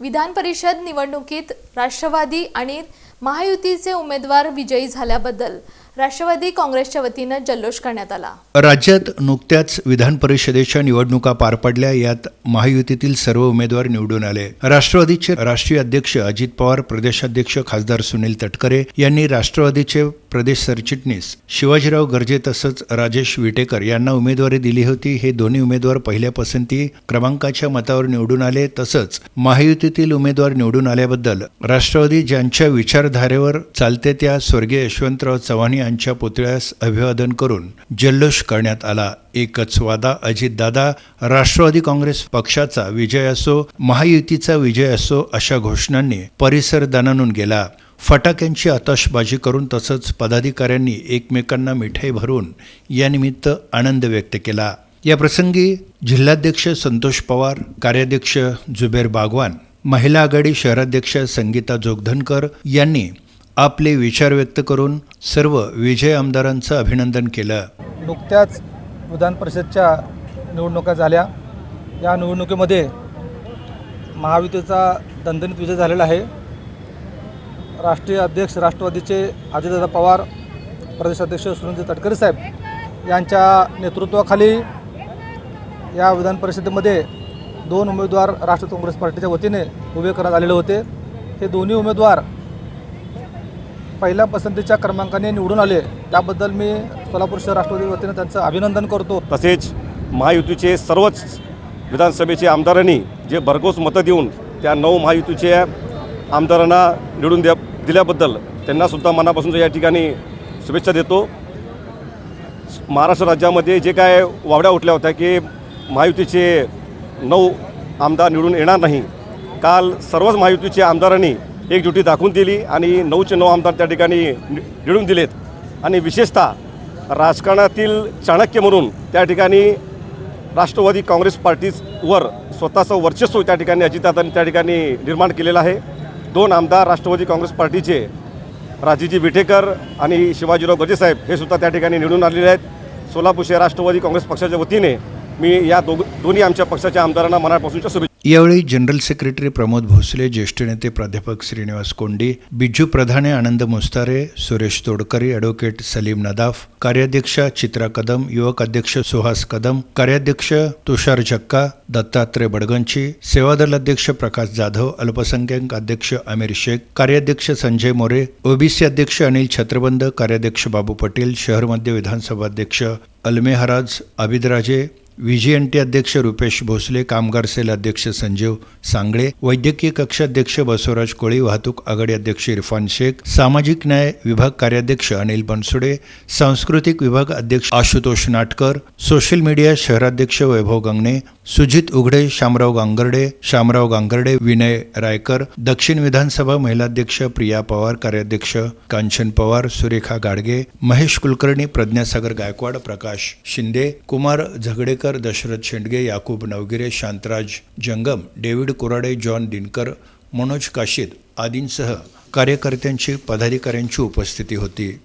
विधान परिषद निवडणुकीत राष्ट्रवादी आणि महायुतीचे उमेदवार विजयी झाल्याबद्दल राष्ट्रवादी काँग्रेसच्या वतीनं जल्लोष करण्यात आला. राज्यात नुकत्याच विधान परिषदेच्या निवडणुका पार पडल्या यात महायुतीतील सर्व उमेदवार निवडून आले. राष्ट्रवादीचे राष्ट्रीय अध्यक्ष अजित पवार प्रदेशाध्यक्ष खासदार सुनील तटकरे यांनी राष्ट्रवादीचे प्रदेश सरचिटणीस शिवाजीराव गर्जे तसंच राजेश विटेकर यांना उमेदवारी दिली होती. हे दोन्ही उमेदवार पहिल्या पसंती क्रमांकाच्या मतावर निवडून आले. तसंच महायुतीतील उमेदवार निवडून आल्याबद्दल राष्ट्रवादी ज्यांच्या विचारधारेवर चालते त्या स्वर्गीय यशवंतराव चव्हाण यांच्या पुतळ्यास अभिवादन करून जल्लोष करण्यात आला. एकच वादा अजितदादा राष्ट्रवादी काँग्रेस पक्षाचा विजय असो महायुतीचा विजय असो अशा घोषणांनी परिसर दणानून गेला. फटाक्यांची आतषबाजी करून तसंच पदाधिकाऱ्यांनी एकमेकांना मिठाई भरून यानिमित्त आनंद व्यक्त केला. या प्रसंगी जिल्हाध्यक्ष संतोष पवार कार्याध्यक्ष जुबेर बागवान महिला आघाडी शहराध्यक्ष संगीता जोगधनकर यांनी आपले विचार व्यक्त करून सर्व विजय आमदारांचं अभिनंदन केलं. नुकत्याच विधान परिषदच्या निवडणुका झाल्या. या निवडणुकीमध्ये महायुतीचा दणदणीत विजय झालेला आहे. राष्ट्रीय अध्यक्ष राष्ट्रवादीचे अजितदादा पवार प्रदेशाध्यक्ष सुनील तटकरे साहेब यांच्या नेतृत्वाखाली या विधान परिषदेमध्ये दोन उमेदवार राष्ट्र काँग्रेस पार्टीच्या वतीने उभे करण्यात आलेले होते. हे दोन्ही उमेदवार पहिल्या पसंतीच्या क्रमांकाने निवडून आले. त्याबद्दल मी सोलापूर शहर राष्ट्रवादी वतीने त्यांचं अभिनंदन करतो. तसेच महायुतीचे सर्वच विधानसभेचे आमदारांनी जे भरघोस मतं देऊन त्या नऊ महायुतीच्या आमदारांना निवडून द्या दिल्याबद्दल त्यांनासुद्धा मनापासून या ठिकाणी शुभेच्छा देतो. महाराष्ट्र राज्यामध्ये जे काय वावड्या उठल्या होत्या की महायुतीचे नऊ आमदार निवडून येणार नाही. काल सर्वच महायुतीच्या आमदारांनी एक ड्युटी दाखवून दिली आणि नऊचे नऊ आमदार त्या ठिकाणी निवडून दिलेत. आणि विशेषतः राजकारणातील चाणक्य म्हणून त्या ठिकाणी राष्ट्रवादी काँग्रेस पार्टीवर स्वतःचं वर्चस्व त्या ठिकाणी अजितदादांनी त्या ठिकाणी निर्माण केलेलं आहे. दोन आमदार राष्ट्रवादी काँग्रेस पार्टीचे राजीजी विटेकर आणि शिवाजीराव गजेसाहेब हे सुद्धा त्या ठिकाणी निवडून आलेले आहेत. सोलापूर शहर राष्ट्रवादी काँग्रेस पक्षाच्या वतीने मी या दोघ दोन्ही आमच्या पक्षाच्या आमदारांना मनापासूनच्या शुभेच्छा यावेळी जनरल सेक्रेटरी प्रमोद भोसले ज्येष्ठ नेते प्राध्यापक श्रीनिवास कोंडी बिजू प्रधाने आनंद मुस्तारे सुरेश तोडकरी ॲडव्होकेट सलीम नदाफ कार्याध्यक्षा चित्रा कदम युवक अध्यक्ष सुहास कदम कार्याध्यक्ष तुषार जक्का दत्तात्रय बडगंची सेवादल अध्यक्ष प्रकाश जाधव अल्पसंख्याक अध्यक्ष आमिर शेख कार्याध्यक्ष संजय मोरे ओबीसी अध्यक्ष अनिल छत्रबंद कार्याध्यक्ष बाबू पटेल शहर मध्य विधानसभा अध्यक्ष अल्मेहराज आबिदराजे व्हीजीएनटी अध्यक्ष रुपेश भोसले कामगार सेल अध्यक्ष संजीव सांगळे वैद्यकीय कक्ष अध्यक्ष बसवराज कोळी वाहतूक आघाडी अध्यक्ष इरफान शेख सामाजिक न्याय विभाग कार्याध्यक्ष अनिल बनसुडे सांस्कृतिक विभाग अध्यक्ष आशुतोष नाटकर सोशल मीडिया शहराध्यक्ष वैभव गंगणे सुजित उघडे शामराव गांगर्डे शामराव गांगर्डे विनय रायकर दक्षिण विधानसभा महिलाध्यक्ष प्रिया पवार कार्याध्यक्ष कांचन पवार सुरेखा गाडगे महेश कुलकर्णी प्रज्ञासागर गायकवाड प्रकाश शिंदे कुमार झगडेकर दशरथ शेंडगे याकूब नवगिरे शांतराज जंगम डेव्हिड कोराडे जॉन दिनकर मनोज काशीद आदींसह कार्यकर्त्यांची पदाधिकाऱ्यांची उपस्थिती होती.